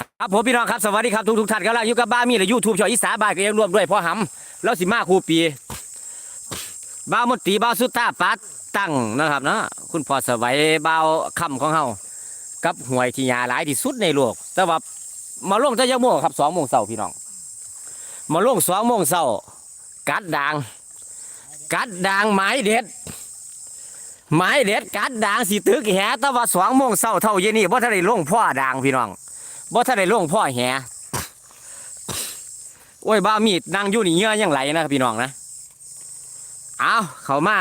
ครับผมพี่น้องครับสวัสดีครับทุกทุกท่านกำลังอยู่กับบ้ามีและยูทูบช่องอีสานบ้านก็ยังรวมด้วยพ่อหำแล้วสิมาครูปีบ้าวมนตรีบ้าวสุตตาปัดตั้งนะครับเนาะคุณพ่อสวัยบ้าวคำของเฮากับหวยที่ยาหลายที่สุดในโลก แต่ว่ามาลงจะยังโมงครับสองโมงเช้าพี่น้อง มาลงสองโมงเช้ากัดด่าง กัดด่างไม้เด็ดไม้เด็ดกัดด่างสิตึกแหแต่ว่าสองโมงเช้าเท่าเย็นนี่บ่ทันได้ลงพ่อด่างพี่น้อง บ่ทันได้ลงพ่อแหโอ้ยบ้ามีดนั่งอยู่นี่เงื่อยังไหลนะครับพี่น้องนะเอาเขามา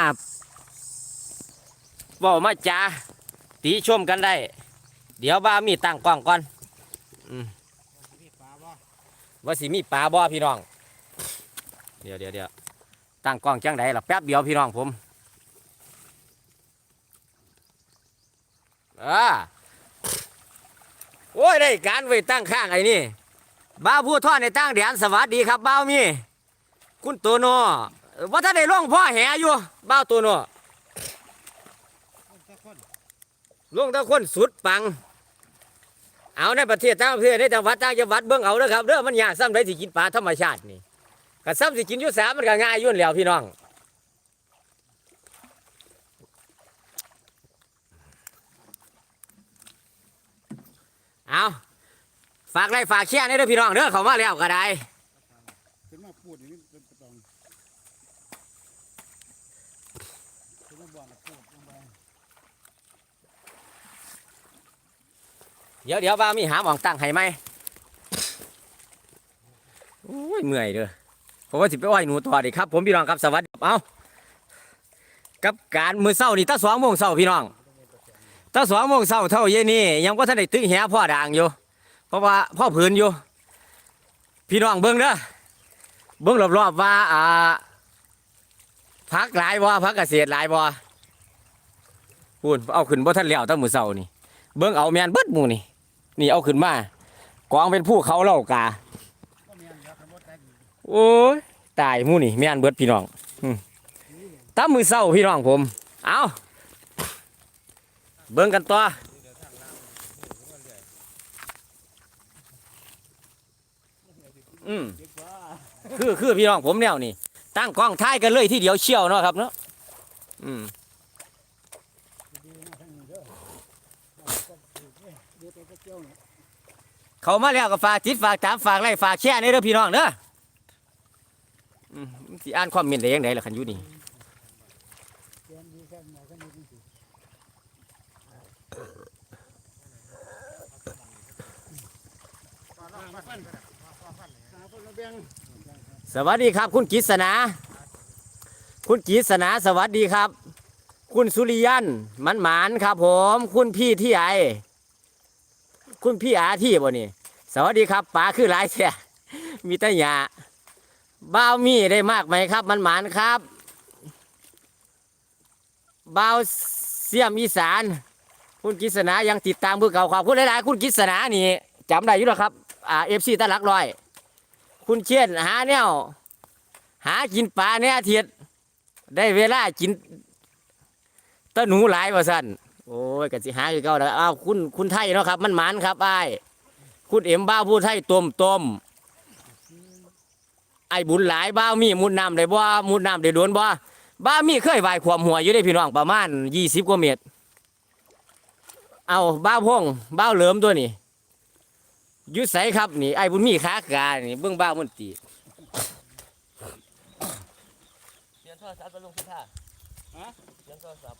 บอกมาจ้าตีชมกันได้ เดี๋ยวบ้ามีดตั้งกล้องก่อนอืมว่าสิมีปลาบ่พี่น้อง เดี๋ยวเดี๋ยวเดี๋ยวตั้งกล้องจังไดล่ะแป๊บเดียวพี่น้องผมอ่า อ้ยได้การไว้ตั้งข้างไอ้นี่บ้าผู้ทอดในตั้งแดนสวัสดีครับบ้าวมี คุณตัวโนว่าถ้าได้ล่องพ่อแหอยู่บ้าวตัวโนล่องตะคนสุดปัง เอาในประเทศต่างประเทศในจังหวัดต่างจังหวัดเบิ่งเอาเด้อครับเด้อมันยากซ้ำได้สิกินปลาธรรมชาตินี่ก็ซ้ำสิกินยู่สามมันก็ง่ายยุ่นแหล้วพี่น้อง เอาฝากไล่ฝากแช่นี่เด้อพี่น้องเด้อเขามาแล้วก็ได้เป็นมาพูดอย่างนี้เป็นกระตองเป็นมาบอกพูดลงไปเดี๋ยวเดี๋ยวว่ามีหาหมองตั้งให้ไหมโอ้ยเมื่อยเด้อผมว่าสิไปอ้อยหนูต่อดีครับ ผมพี่น้องครับสวัสดีครับเอากับการมือเศร้านี่ตั้งสองโมงเศร้าพี่น้อง ตั้งสองโมงเศร้าเท่าเย็นนี่ยังก็ท่านได้ตึกแหพ่อด่างอยู่ เพราะว่าพ่อผืนอยู่ พี่น้องเบิ้งเด้อเบิ้งรอบๆว่าอ่าพักหลายบ่พักเกษตรหลายบ่พูนเอาขึ้นบ่ท่านแล้วตั้งมือเศร้านี่ เบิ้งเอาแมนเบิดหมูนี่ นี่เอาขึ้นมากองเป็นผู้เขาเล่ากาโอ้ยตายหมูนี่แมนเบิดพี่น้องตั้งมือเศร้าพี่น้องผม เอา เบิ้งกันต่ออืมคือคือพี่น้องผมแนวนี่ตั้งกล้องท้ายกันเลยที่เดียวเชี่ยวเนาะครับเนาะอืมเด้อก็ถูกเลี้ยเขามาแล้วก็ฝากจิตฝากตามฝากไล่ฝากแช่ในเด้อพี่น้องเด้ออืมสิอ่านคอมเมนต์ได้ยังไงล่ะคันยูนี่ เตรียมดีแค่ไหนก็มีจริงๆหาคนละแบ่ง สวัสดีครับ คุณกิษณาคุณกิษณาสวัสดีครับ คุณสุริยันมันหมานครับ ผม คุณพี่ที่ไอคุณพี่อาที่บ่นี่สวัสดีครับป๋าคือหลายแท้มีแต่หยาบ้าวมีได้มากไหมครับ มันหมานครับบ้าวเสียมอีสาน คุณกิษณายังติดตามเพื่อเก่าขอบคุณหลายๆคุณกิษณานี่จำได้อยู่แล้วครับอ่าเอฟซีตะลักร้อย คุณเชียนหาแนวหากินปลาเนี่ยอาทิตย์ได้เวลากินตะหนูหลายว่าสั่นโอ้ยกสิหาคือเก่าแล้วอ้าวคุณคุณไทยเนาะครับ มันหมันครับไอ้คุณเอ็มบ้าผู้ไทยต้มต้มไอ้บุญหลายบ้ามีมุดน้ำได้บ่มุดน้ำได้โดนบ่บ้ามีเคยว่ายความหัวอยู่ได้พี่น้องประมาณยี่สิบกว่าเมตร เอาบ้าพงบ้าเหลิมตัวนี้ ยุดใสครับ นี่ไอ้บุญมีขากานี่เบื้องบ้ามันตีเสียงโทรศัพท์ไปลงที่ท่าเสียงโทรศัพท์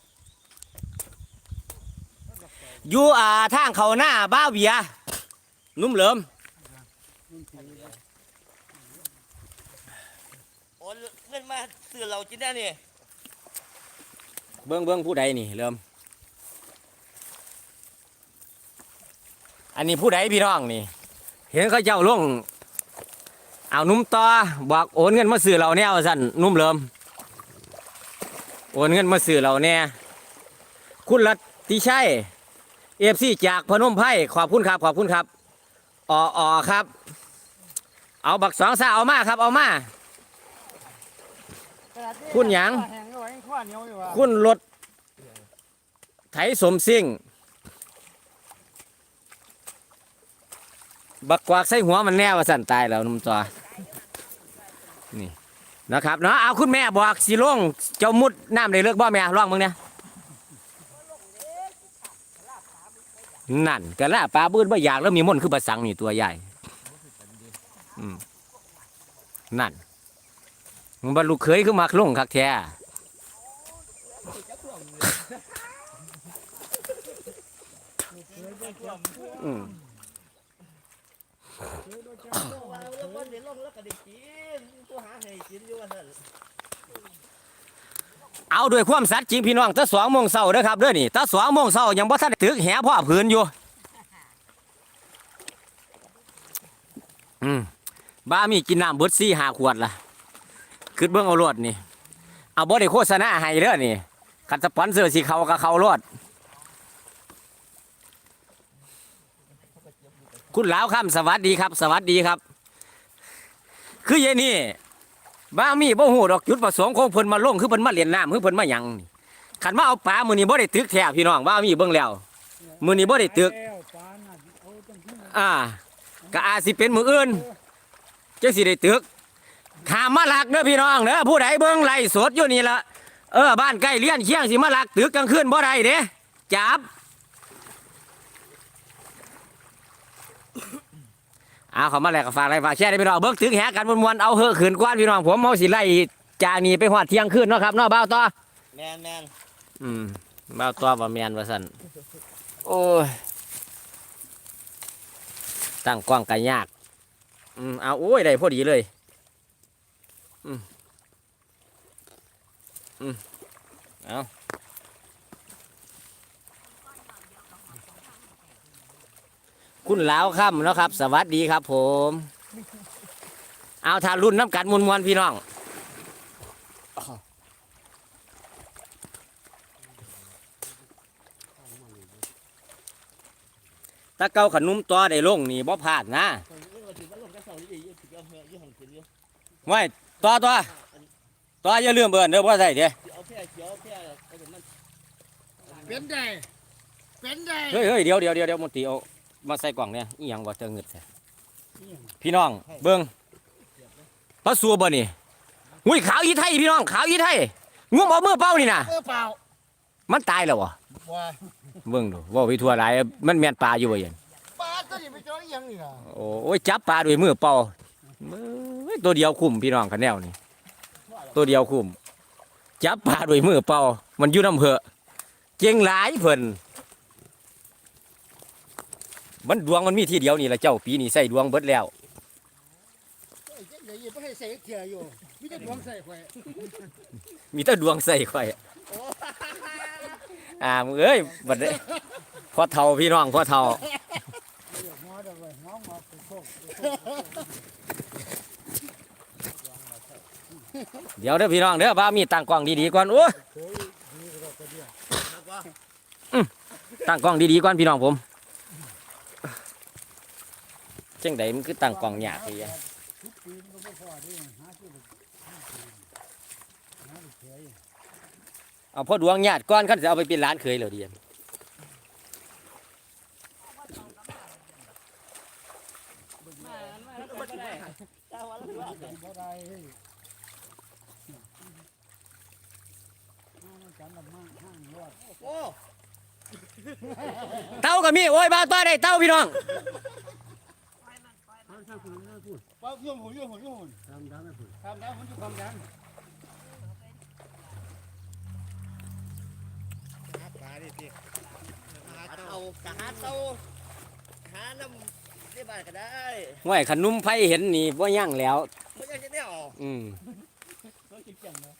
อยู่อ่าทางเขาหน้าบ้าวเบียร์นุ่มเหลิมโอนเงินมาซื้อเรากินได้นี่เบื้องเบื้องผู้ใดนี่เหลิมอันนี้ผู้ใดพี่น้องนี่ เห็นเขาเจ้าลงเอานุ่มต่อบอกโอนเงินมาซื้อเราแน่ว่าสั่นนุ่มเหลิมโอนเงินมาซื้อเราแน่คุณรัตติชัยเอฟซีจากพนมไพ่ขอบคุณครับ ขอบคุณครับอออครับ เอาบักสองซาเอามาครับ เอามา คุณหยังแห้งก็ไว้ข้อเหนียวอยู่ว่ะคุณรถไถสมซิ่ง บักกวากใส่หัวมันแน่ว่าสั่นตายแล้วนุ่มตัวนี่นะครับเนาะเอาคุณแม่บอกสิลงเจ้ามุดน้ำได้เลิกบ่แม่ลองมึงเนี่ยนั่นกะละปลาบื้นบ่อยากแล้วมีม่นคือปลาสังนี่ตัวใหญ่อืมนั่นมันบรรลุเคยขึ้นมาลงคักแท้อืม ว่าแล้ววันเดี๋ยวลงแล้วก็ได้กินตัวหาให้กินอยู่ว่าซั่นเอาด้วยความสัตย์จริงพี่น้องตั้งสองโมงเช้าเด้อครับเด้อนี่ตั้งสองโมงเช้ายังบ่ทันได้ตึกแหพ่อผืนอยู่อืมบ้ามีกินน้ำเบิดซี่หาขวดล่ะคือเบิ่งเอารวดนี่ เอาบ่ได้โฆษณาให้เด้อนี่คันสปอนเซอร์สิเขาก็เขารวด คุณลาวคำสวัสดีครับ สวัสดีครับ คือเยนี่บ้ามีบ่ฮู้ดอกจุดประสงค์ของเพิ่นมาลงคือเพิ่นมาเล่นน้ำคือเพิ่นมาหยังนี่คันมาเอาปลามือนี้บ่ได้ตึกแท้พี่น้องบ้ามีเบิ่งแล้ว มือนี้บ่ได้ตึก อ่าก็อาจสิเป็นมืออื่นจังสิได้ตึกขามมาลักเด้อพี่น้องเด้อผู้ใดเบิ่งไล่สดอยู่นี่ละเออบ้านใกล้เลี้ยนเคียงสิมาลักตึกกลางคืนบ่ได้เด้จับ เอาเขามาแล้วก็ฝากไลค์ฝากแชร์ได้พี่น้องเบิ่งตึกแหกันมวนๆเอาเหอะขืนกวนพี่น้องผมเฮาสิไล่จากนี้ไปฮอดเที่ยงคืนเนาะครับเนาะบ่าวต่อแมนแมนอืมบ่าวตัวบ่แมนว่าสั่นโอ้ยตั้งกล้องกันยากอืมเอาโอ้ยได้พอดีเลยอืมอืมเอา คุณหลาวค่ำเนาะครับ สวัสดีครับผม เอาทารุ่นน้ำกันมวลมวลๆพี่น้องถ้าเกาขนุมตัวได้ลงนี่บ่พลาดนะคนนี้ก็ถือว่าลงกระเสาดีอยู่ถือเอาเมียอยู่ห้องกินอยู่ไว้ตัวตัวตัวอย่าลืมเบิ่นเด้อบ่ใส่เด้อเอาแพร่เขียวเอาแพร่เอาแต่มันเป็นได้เป็นได้เฮ้ยเฮ้ยเดี๋ยวเดี๋ยวเดี๋ยวเดี๋ยวมนตรีเอา มาใส่กล่องเนี่ยอีหยังบ่เจอเงิดแท้พี่น้อง เบิ่งปลาสัวบ่นี่หุ้ยขาวอีไทยพี่น้องขาวอีไทยงุ้มเอามือเป้านี่น่ะเออเปล่ามันตายแล้วบ่ว่าเบิ่งดูเว่าไปทั่วหลายมันแม่นปลาอยู่บ่เย็นปลาตัวนี้ไปเจออีหยังนี่ล่ะโอ้ยจับปลาด้วยมือเปล่าเอ้ยตัวเดียวคุ้มพี่น้องคันแนวนี่ตัวเดียวคุ้มจับปลาด้วยมือเปล่ามันอยู่น้ำเพอะเก่งหลายเพิ่น มันดวงมันมีที่เดียวนี่ละเจ้าปีนี้ใส่ดวงเบิดแล้วไอ้เจ๊เดี๋ยวอย่าไปให้ใส่เกียร์อยู่มีแต่ดวงใส่ข่อยมีแต่ดวงใส่ข่อยอ่ามึงเอ้ยบัดเด้พอเท่าพี่น้องพอเท่าเดี๋ยวหมอเดี๋ยวไว้หมอหมอไปโคกไปโคกเดี๋ยวเด้อพี่น้องเด้อบ้ามีตั้งกล้องดีๆก่อนโอ้ยเคยดีก็เราก็เดียวแล้วก็ตั้งกล้องดีๆก่อนพี่น้องผม จังใดมันคือตั้งกล้องยากเลยอะทุกปีมันก็บ่พอที่หาที่ไปหาที่เคยเอาพอดวงญาติก้อนเขาจะเอาไปเป็นร้านเคยเหรอเดียนตาวันละว่าบ่ได้เฮ้ยห้างกันละมั่งห้างรอดเต้าก็มีโอ้ยบ้าวต้าได้เต้าพี่น้อง ห้างข้างคุณนั่นพูดป้ายุ่งหุ่นยุ่งหุ่นยุ่งหุ่นทำดังไม่พูดทำแล้วมันอยู่ความดันหาปลาดิพี่หาเตากะหาเตาหาน้ำที่บ้านก็ได้ห้วยขนุ่มไผเห็นนี่ว่ายั่งแล้วไม่ใช่จะได้ออกอืมต้องกินจังเลย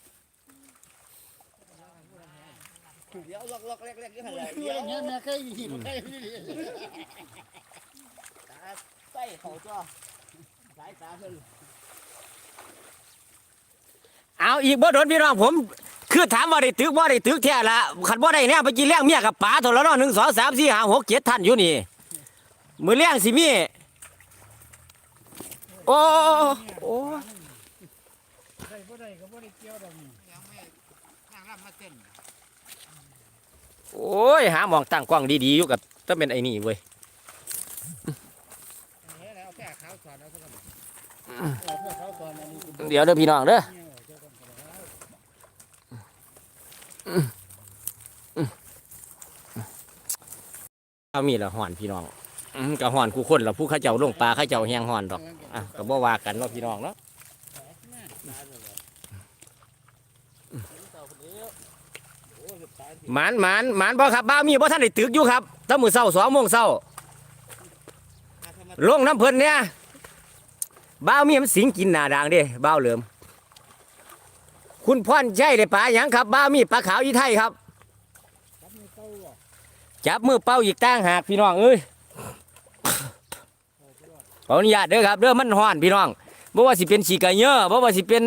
เดี๋ยวล็อกล็อกแรกๆกันเลยคือเดี๋ยวเงี้ยแม่เคยมีบ่เคยมีดิตาใส่ เขาจ้อสายตาเพิ่นเอาอีกบ่โดนพี่น้องผม คือถามว่าได้ตึกบ่ได้ตึกแท้ละขันบ่ได้เนี่ยไปกินเลี้ยงเมียกับป๋าตัวละเนาะหนึ่งสองสามสี่ห้าหกเจ็ดท่านอยู่นี่มือเลี้ยงสิมีโอ้โอ้ได้บ่ได้ก็บ่ได้เกี่ยวดอกนี่โอ้ยหาหมองตั้งกล้องดีๆอยู่กับต้องเป็นไอ้นี่เว้ย แหน่ไราวสอนเอาสักหน่อย เออเพื่อเขาก่อนอันนี้คือเดี๋ยวเด้อพี่น้องเด้อเนี่ยเจ้าขอามีละห่อนพี่น้องก็ห่อนคู่คนละผู้ข้าเจ้าลงปลาข้าเจ้าแหงห่อนดอกอะก็บ่ว่ากันเนาะพี่น้องเนาะหมานหมานหมานบ่ครับบ้ามีบ่ท่านได้ตึกอยู่ครับตั้งมือเช้า2โมงเช้าลงน้ำเพลินเนี่ย บ้าวมีมันสิงกินหนาด่างเด้บ้าวเหลิม คุณพ่อนใช่ได้ปลาหยังครับบ้าวมีปลาขาวอีไทยครับจับเต้าอะจับมือเป้าอีกตั้งหากพี่น้องเอ้ยขออนุญาตเด้อครับเด้อมันฮ้อนพี่น้องบ่ว่าสิเป็นฉีกระเยอะบ่ว่าสิเป็น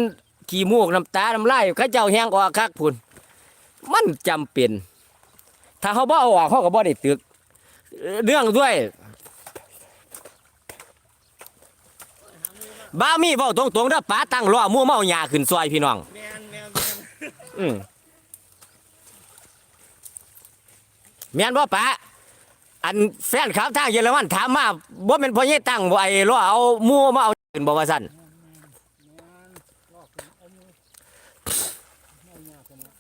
ขี้มูกน้ำตาน้ำลายเขาเจ้าแห้งออกคักพุ่นมันจำเป็น ถ้าเขาบ่เอาออกเขาก็บ่ได้ตึกเรื่องด้วย บ้ามีเว้าตรงๆเด้อป๋าตั้งล้อมั่วเมาหญ้าขึ้นซอยพี่น้อง แมนแมนแมนอืมแม่นบ่ปะอันแฟนครับทางเยอรมันถามมาบ่เป็นพ่อใหญ่ตั้งบ่ไอ้ล้อเอาหมู่มาเอาขึ้นบ่ว่าซั่นงานลอกขึ้นเอามือเอาหน้าขึ้นมา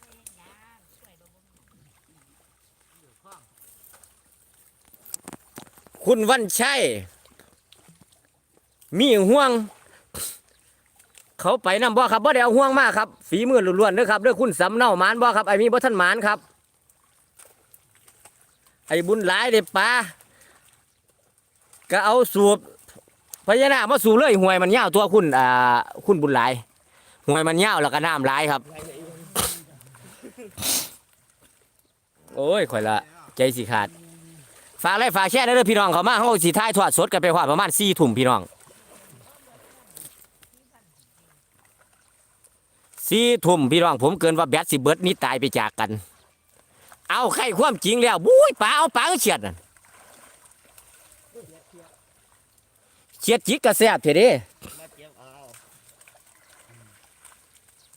คุณวันชัยมีห่วง เขาไปนำบ่ครับบ่ได้เอาห่วงมากครับฝีมือล้วนๆเด้อครับเด้อคุณสำเนาหมานบ่ครับไอ้มีบ่ทันหมานครับ ไอ้บุญหลายเด้ปลาก็เอาสูบพญานาคมาสูบเลยห่วยมันยาวตัวคุณอ่าคุณบุญหลายห่วยมันยาวแล้วก็น้ำหลายครับ โอ้ยข่อยละใจสิขาดฝากไลค์ฝากแชร์เด้อพี่น้องเขามาเขาสิท้ายทอดสดกันไปฮอดประมาณ4ทุ่มพี่น้อง สี่ทุ่มพี่น้องผมเกินว่าแบตสิเบิร์ดนี่ตายไปจากกัน เอาใครความจริงแล้วบุ้ยปลาเอาปลาเฉียดนั่นเฉียดจิกกระแซบเถอะเด้มาเจียบเอา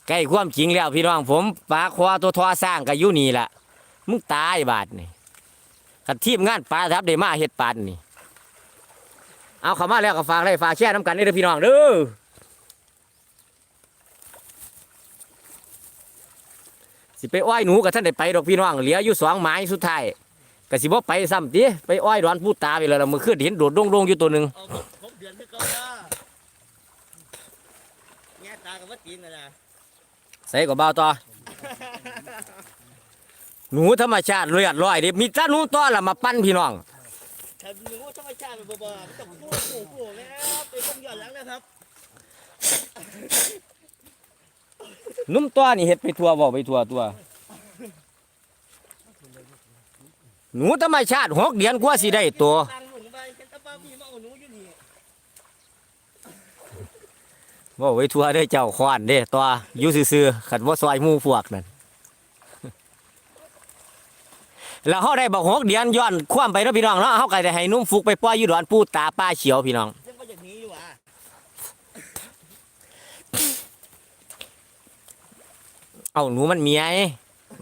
ใกล้ความจริงแล้วพี่น้องผมปลาคอตัวทอสร้างก็อยู่นี่ล่ะมึงตายบาดนี่ขัดทีมงานปลาทับได้มาเฮ็ดปานนี่ เอาเข้ามาแล้วก็ฝากไลค์ฝากแชร์น้ำกันเด้อพี่น้องเด้อ สิไปอ้อยหนูกับท่านได้ไปดอกพี่น้องเหลืออยู่สองไม้สุดท้ายก็สิบ่ไปซ้ำติไปอ้อยดอนผู้ตาไปแล้วล่ะมือขึ้นเห็นโดดโด่งๆอยู่ตัวหนึ่งเอาครบเดือนที่เขาจ้าแง่ตากับว่าตีนนะนะใส่กับเบาต่อหนูธรรมชาติเลือดร้อยเดิมีแตาหนูต่อละมาปั้นพี่น้องถ้าหนูธรรมชาติเป็นบ่ๆมันต้องคู่คู่คู่แล้วไปต้มย้อนหลังนะครับ นุ่มตัวนี่เห็ดไปทั่วบอกไปทั่วตัว หนูธรรมชาติหกเดือนกว่าสิได้ตัวตั้งหนุนไปฉันตะป้าพี่มาเอาหนูอยู่นี่บอกไปทัวเด้เจ้าควานเด้ตัวอยู่ซื่อๆขันว่าซอยหมู่พวกนั่นแล้วเขาได้บอกหกเดือนย้อนคว่ำไปเนาะพี่น้องเนาะเขาก็ได้ให้นุ่มฟุกไปปล่อยอยู่ดอนปูตาป้าเขียวพี่น้อง ยังก็อย่างนี้อยู่อะ เอาหนูมันเมีย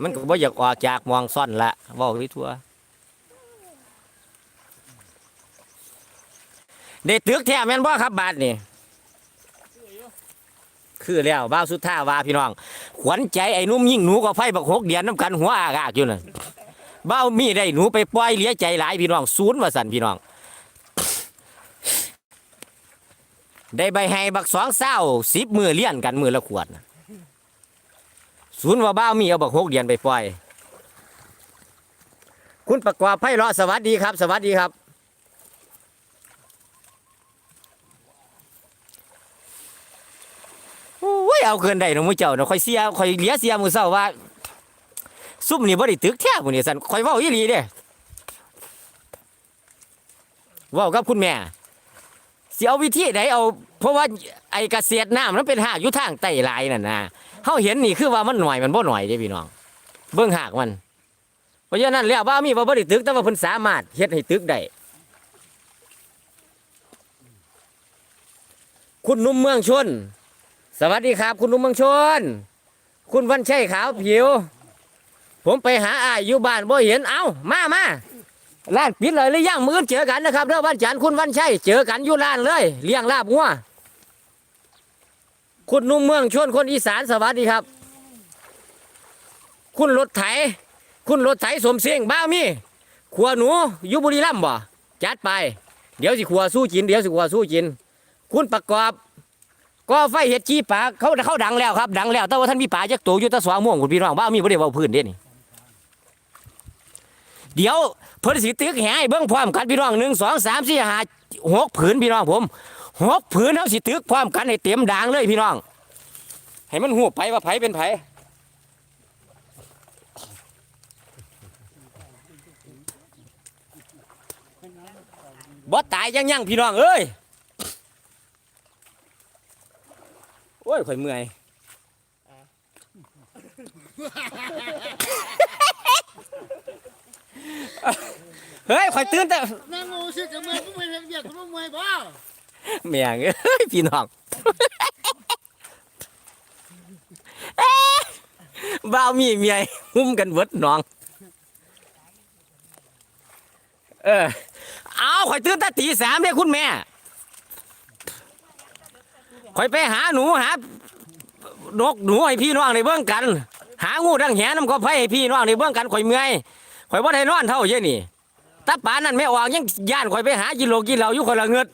มันก็บ่อยากออกจากมองซ่อนละบอกไปทั่วได้ตึกแท้แม่นบ่ครับบาทนี่คือแล้วบ้าวสุดท่าว่าพี่น้อง ขวัญใจไอ้หนุ่มยิ่งหนูก็ไฟบักหกเดือนน้ำกันหัวอากากอยู่นั่นบ้าวมีได้หนูไปปล่อยเลี้ยใจหลายพี่น้องศูนย์ว่าสันพี่น้อง ได้ใบให้บักสองเศร้าสิบมือเลี้ยนกันมือละขวดนะ ศูนย์ว่าบ้ามีเอาบักหกเดือนไปปล่อย คุณประกอบไพ่รอสวัสดีครับ สวัสดีครับ โอ้ยเอาเกินได้เนาะมือเจ้าเนาะคอยเสียคอยเหลียเสียมือเศร้าว่าซุ่มนี่บ่ได้ตึกแท้มื้อนี้สั่นคอยเว้าอีหลีเด้เว้ากับคุณแม่ เอาวิธีไหนเอา เพราะว่าไอ้เกษตรน้ำมันเป็นหากอยู่ทางใต้หลายนั่นนะเฮาเห็นนี่คือว่ามันหน่อยมันบ่หน่อยเด้พี่น้อง เบิ่งหากมัน เพราะฉะนั้นแล้วว่ามีว่าบ่ได้ตึกแต่ว่าเพิ่นสามารถเฮ็ดให้ตึกได้คุณนุ่มเมืองชน สวัสดีครับ คุณนุ่มเมืองชน คุณวันชัยขาวผิว ผมไปหาอายอยู่บ้านบ่เห็น เอ้า มามา ร้านปิดเลยหรือยังมื้อเจอกันนะครับเด้อวันจันทร์คุณวันชัยเจอกันอยู่ร้านเลย เลี้ยงลาบงัวคุณนุ่มเมืองชวนคนอีสานสวัสดีครับ คุณรถไถ คุณรถไถสมเสียงบ้ามีขัวหนูยู่บุรีรัมบ่จัดไป เดี๋ยวสิขัวสู้จินเดี๋ยวสิขัวสู้จิน คุณประกอบก็ไฟเห็ดจีปลาเขาเขาดังแล้วครับ ดังแล้วแต่ว่าท่านมีป่าจักตัวอยู่ตะสวางม่วงคุณพี่น้องบ้ามีบ่ได้เว้าพื้นเด้นี่ เดี๋ยวเพิ่นสิตึกแห่ให้เบิ่งพร้อมกันพี่น้องหนึ่งสองสามสี่ห้าหกผืนพี่น้องผมหกผืนเฮาสิตึกพร้อมกันให้เต็มด่างเลยพี่น้อง ให้มันหูไปว่าไผเป็นไผบ่ตายยังยังพี่น้องเอ้ยโอ้ยข่อยเมื่อย เฮ้ยข่อยตื่นแต่นั่งงูสิจะเมื่อยผู้ไม่เห็นเบียดผู้ไม่บ่แม่งเอ้ยพี่น้องบ้าวมีเมียหุ้มกันเวิดน้อง เออ เอาข่อยตื่นแต่ตีสามเนี่ยคุณแม่ข่อยไปหาหนูหานกหนูให้พี่น้องในเบื้องกัน หางูดังแหน้ำก็ไฟให้พี่น้องในเบื้องกันข่อยเมื่อย ข่อยบ่ได้นอนเท่าเย่นี่ตาป่านนั่นไม่ออกยังย่านข่อยไปหากินโลกินเหล้าอยู่คนละเงิด